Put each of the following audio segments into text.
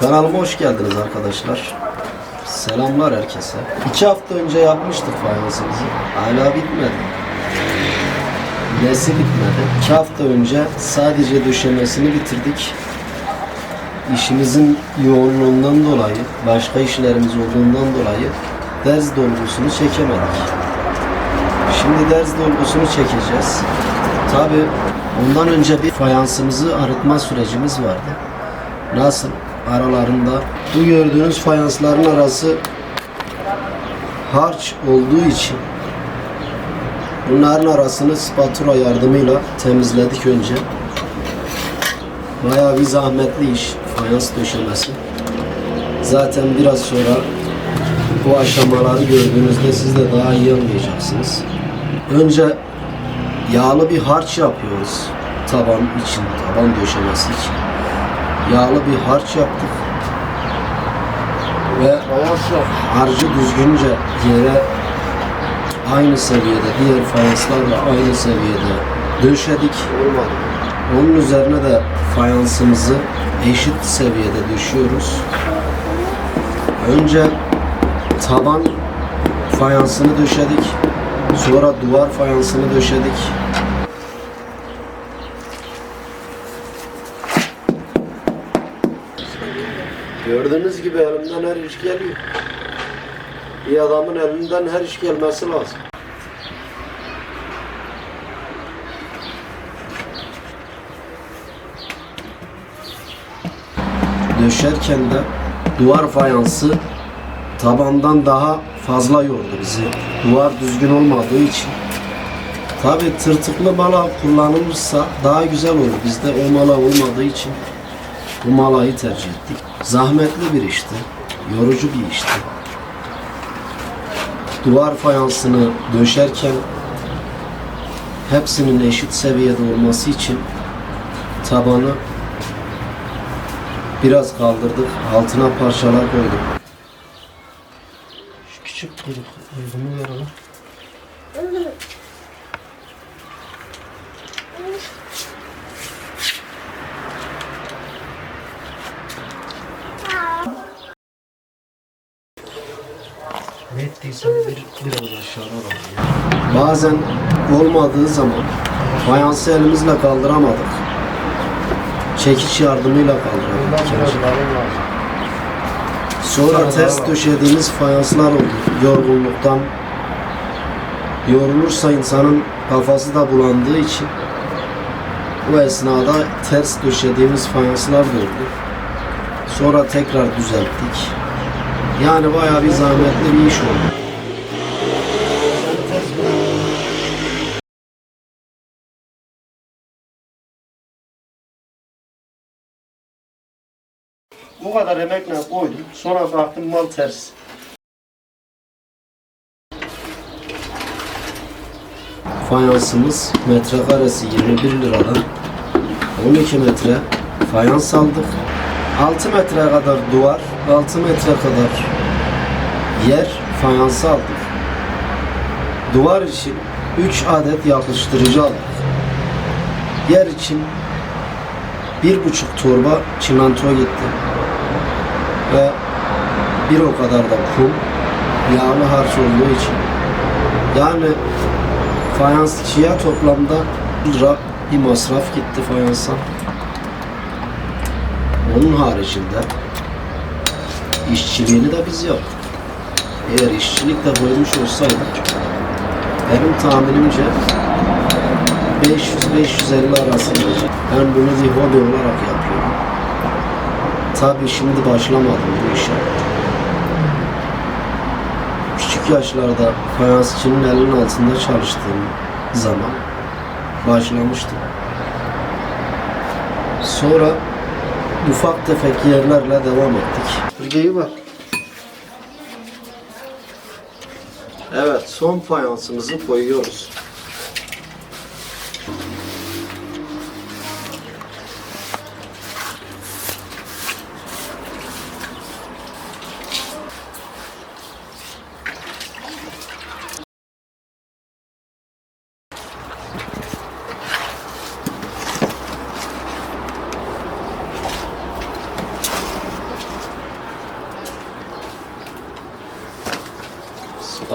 Kanalıma hoş geldiniz arkadaşlar. Selamlar herkese. İki hafta önce yapmıştık fayansımızı. Hala bitmedi. Nesi bitmedi? İki hafta önce sadece döşemesini bitirdik. İşimizin yoğunluğundan dolayı, başka işlerimiz olduğundan dolayı derz dolgusunu çekemedik. Şimdi derz dolgusunu çekeceğiz. Tabi ondan önce bir fayansımızı arıtma sürecimiz vardı. Nasıl? Aralarında bu gördüğünüz fayansların arası harç olduğu için bunların arasını spatula yardımıyla temizledik önce. Bayağı bir zahmetli iş fayans döşemesi. Zaten biraz sonra bu aşamaları gördüğünüzde siz de daha iyi anlayacaksınız. Önce yağlı bir harç yapıyoruz taban için, taban döşemesi için. Yağlı bir harç yaptık ve harcı düzgünce yere aynı seviyede, diğer fayanslarla aynı seviyede döşedik. Onun üzerine de fayansımızı eşit seviyede döşüyoruz. Önce taban fayansını döşedik. Sonra duvar fayansını döşedik. Gördüğünüz gibi elimden her iş geliyor. Bir adamın elinden her iş gelmesi lazım. Döşerken de duvar fayansı tabandan daha fazla yordu bizi. Duvar düzgün olmadığı için. Tabi tırtıklı mala kullanılırsa daha güzel olur. Bizde o mala olmadığı için bu malayı tercih ettik. Zahmetli bir işti. Yorucu bir işti. Duvar fayansını döşerken hepsinin eşit seviyede olması için tabanı biraz kaldırdık. Altına parçalar koyduk. Şu küçük kuyruk uygumu verelim. Ne ettiysen bir, biraz aşağıda alalım. Bazen olmadığı zaman fayansı elimizle kaldıramadık. Çekiç yardımıyla kaldırdık. Sonra ters döşediğimiz fayanslar oldu. Yorgunluktan yorulursa insanın kafası da bulandığı için bu esnada ters döşediğimiz fayanslar oldu. Sonra tekrar düzelttik. Yani bayağı bir zahmetli bir iş oldu. Bu kadar emekle koydum. Sonra baktım mal ters. Fayansımız metrekaresi 21 liradan 12 metre fayans aldık. 6 metre kadar duvar, 6 metre kadar yer fayansı aldık. Duvar için 3 adet yapıştırıcı aldık. Yer için bir buçuk torba çimento gitti. Ve bir o kadar da kum, yağlı harç olduğu için. Yani fayansçıya toplamda bir masraf gitti fayansa. Onun haricinde işçiliğini de biz yaptık. Eğer işçilik de koymuş olsaydık benim tahminimce 500-550 arasında. Ben bunu bir hobi olarak yapıyorum. Tabii şimdi başlamadım bu işe. Küçük yaşlarda fayansçının elinin altında çalıştığım zaman başlamıştım. Sonra ufak tefek yerlerle devam ettik. Süpürgeyi var. Evet, son fayansımızı koyuyoruz.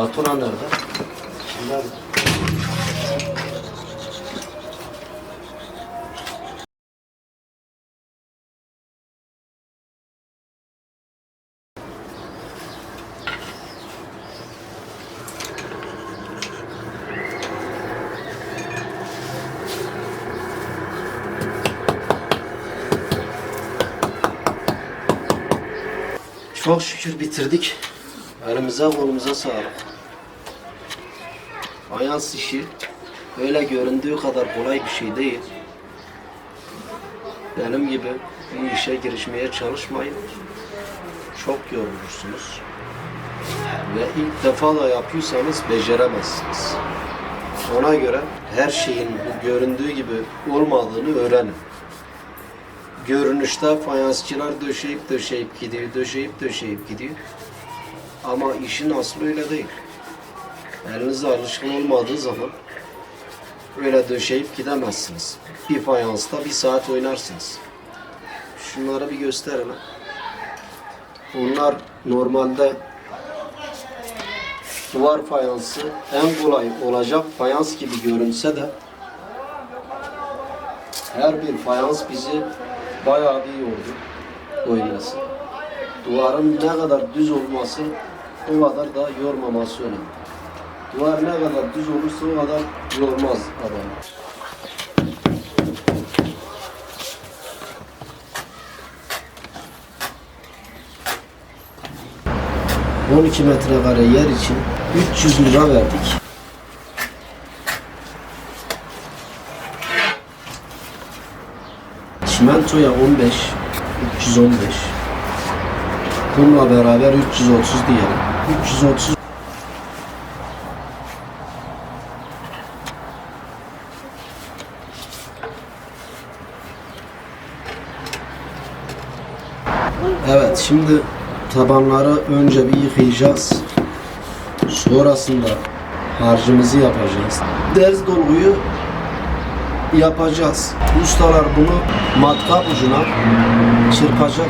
Fatura nerede? Nerede? Çok şükür bitirdik. Elimize kolumuza sağlık. Fayans işi öyle göründüğü kadar kolay bir şey değil. Benim gibi bu işe girişmeye çalışmayın. Çok yorulursunuz. Ve ilk defa da yapıyorsanız beceremezsiniz. Ona göre her şeyin bu göründüğü gibi olmadığını öğrenin. Görünüşte fayansçılar döşeyip döşeyip gidiyor, döşeyip döşeyip gidiyor. Ama işin aslı öyle değil. Elinize alışkın olmadığı zaman öyle döşeyip gidemezsiniz. Bir fayansta bir saat oynarsınız. Şunları bir gösterin. Bunlar normalde duvar fayansı en kolay olacak fayans gibi görünse de her bir fayans bizi bayağı bir yordu oyması. Duvarın ne kadar düz olması o kadar da yormaması önemli. Duvar ne kadar düz olursa o kadar yormaz adamı. ...12 metrekare yer için 300 lira verdik. Çimentoya 15, 315. Kumla beraber 330 diyelim. 330 Evet şimdi tabanları önce bir yıkayacağız. Sonrasında harcımızı yapacağız. Derz dolguyu yapacağız. Ustalar bunu matkap ucuna çırpacak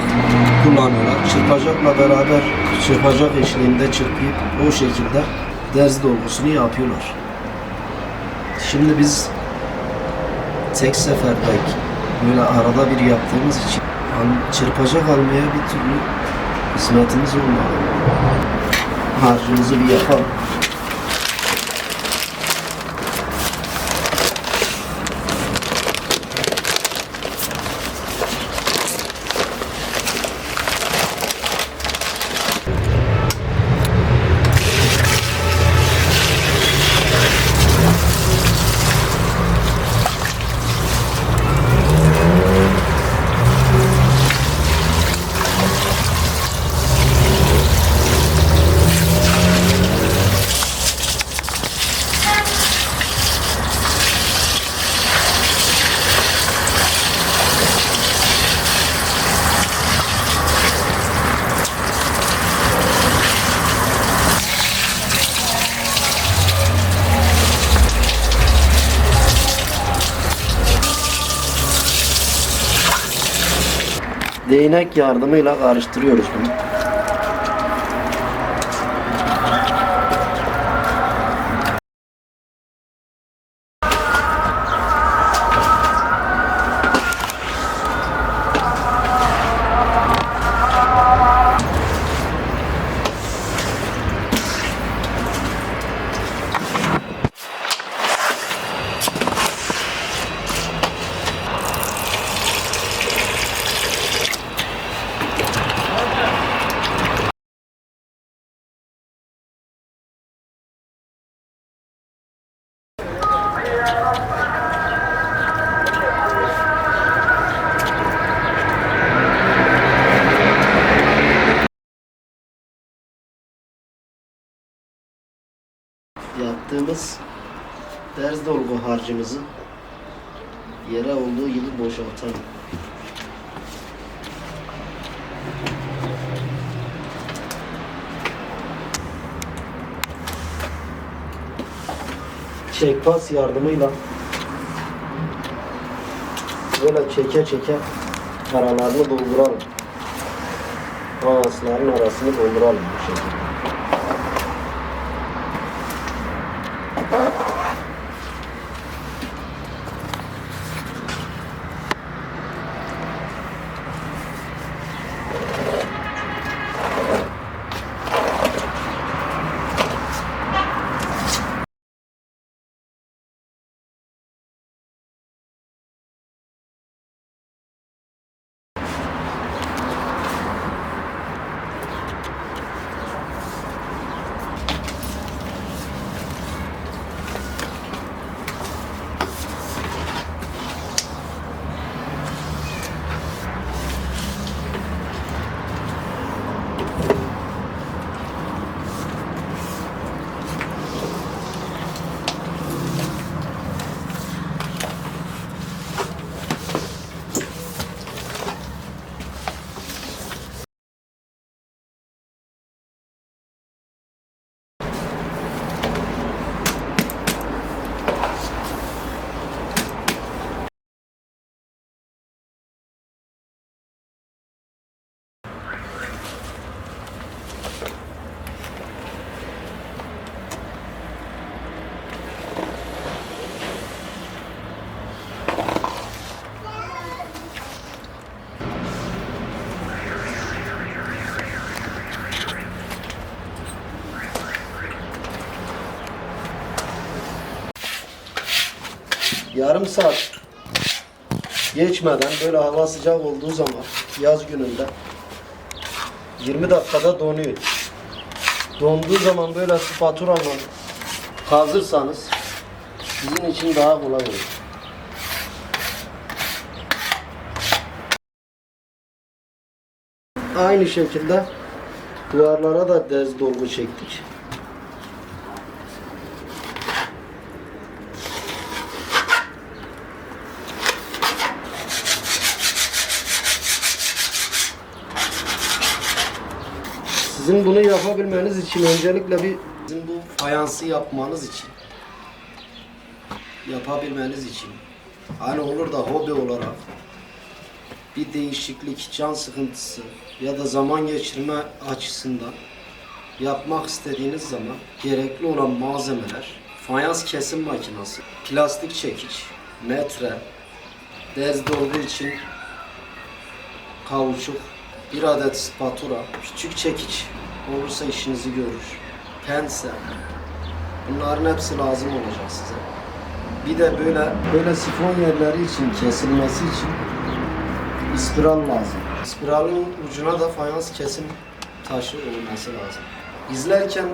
kullanıyorlar. Çırpacakla beraber çırpacak eşliğinde çırpıp o şekilde derz dolgusunu yapıyorlar. Şimdi biz tek seferde böyle arada bir yaptığımız için al- çırpacak almaya bir türlü hizmetimiz olmadı. Harcımızı bir yapalım. Değnek yardımıyla karıştırıyoruz bunu. Yaptığımız derz dolgu harcımızı yere olduğu gibi boşaltalım. Çekpas yardımıyla böyle çeke çeke aralarını dolduralım. Havasların arasını dolduralım bu şekilde. Yarım saat geçmeden böyle hava sıcak olduğu zaman yaz gününde 20 dakikada donuyor. Donduğu zaman böyle spatula kazırsanız sizin için daha kolay olur. Aynı şekilde duvarlara da dez dolgu çektik. Sizin bunu yapabilmeniz için öncelikle bir sizin bu fayansı yapmanız için yapabilmeniz için hani olur da hobi olarak bir değişiklik, can sıkıntısı ya da zaman geçirme açısından yapmak istediğiniz zaman gerekli olan malzemeler fayans kesim makinesi, plastik çekiç, metre, dez dolgu için kauçuk, bir adet spatula, küçük çekiç olursa işinizi görür. Pense. Bunların hepsi lazım olacak size. Bir de böyle böyle sifon yerleri için kesilmesi için İspiral lazım. İspiralın ucuna da fayans kesim taşı olması lazım. İzlerken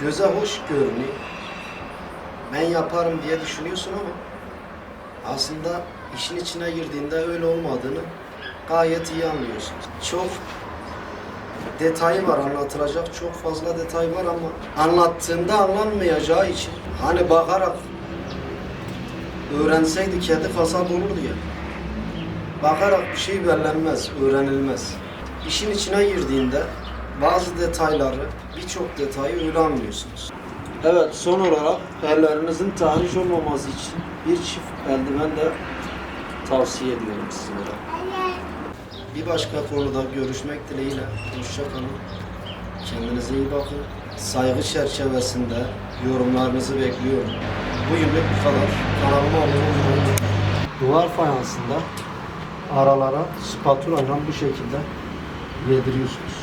göze hoş görünüyor. Ben yaparım diye düşünüyorsun ama aslında işin içine girdiğinde öyle olmadığını gayet iyi anlıyorsun. Çok detayı var anlatılacak çok fazla detay var ama anlattığında anlanmayacağı için hani bakarak öğrenseydi kedi kasap olurdu ya bakarak bir şey bellenmez, öğrenilmez. İşin içine girdiğinde bazı detayları, birçok detayı öyle anlıyorsunuz. Evet, son olarak ellerinizin tahriş olmaması için bir çift eldiven de tavsiye ediyorum sizlere. Bir başka konuda görüşmek dileğiyle. Hoşçakalın. Kendinize iyi bakın. Saygı çerçevesinde yorumlarınızı bekliyorum. Bugünlük bu kadar. Kanalıma abone olmayı. Duvar fayansında aralara spatula ile bu şekilde yediriyorsunuz.